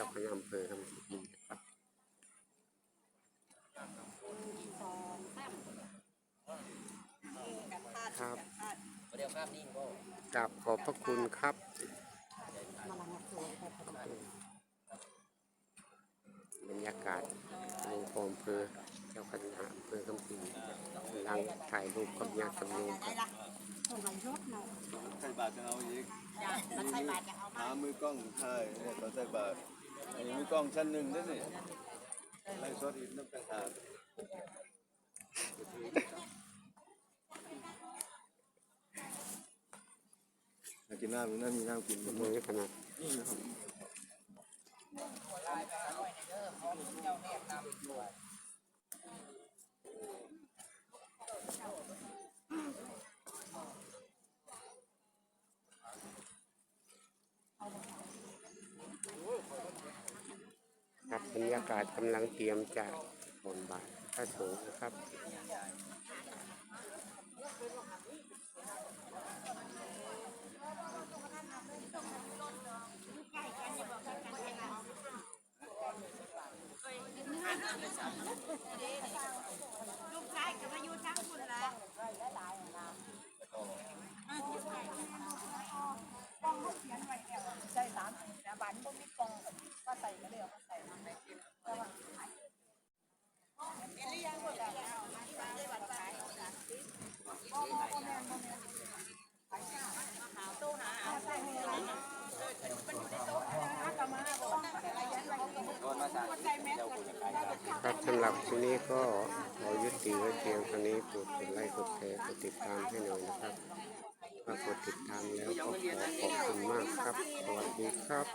จ้าคณะอำเภอคำสิงครับสองสามกันพาดครับกันพาดเดี๋ยวภาพนิ่งก็กราบขอบพระคุณครับ บรรยากาศในโอำเภอเจ้าคณะอำเภอคำสิงกำลังถ่ายรูปกับญาติกับโยมครับถเนาะใส่บาตรจะเอาอีกมันใส่บาตรจะเอามาหามือกล้องใช่เนี่ยตอนใส่บาตร มีกล้องชั้นหนึ่งด้วยนี่ไล่สดอีกนึกต่างหากอยากินน้ำมีน้ำมีน้ำกินหมดมือขนาดนี่นะครับ บรรยากาศกำลังเตรียมจะบนบาทพระสงฆ์นะครับลูกชายกับอายุทั้งคุณละกองเขาเขียนไว้แล้ว หรับที่นี้ก็ขอยุติไว้เพียงเท่านี้โปรดกดไลค์กดแชร์กดติดตามให้หน่อยนะครับถ้ากดติดตามแล้วก็ขอขอบคุณมากครับสวัสดีครับ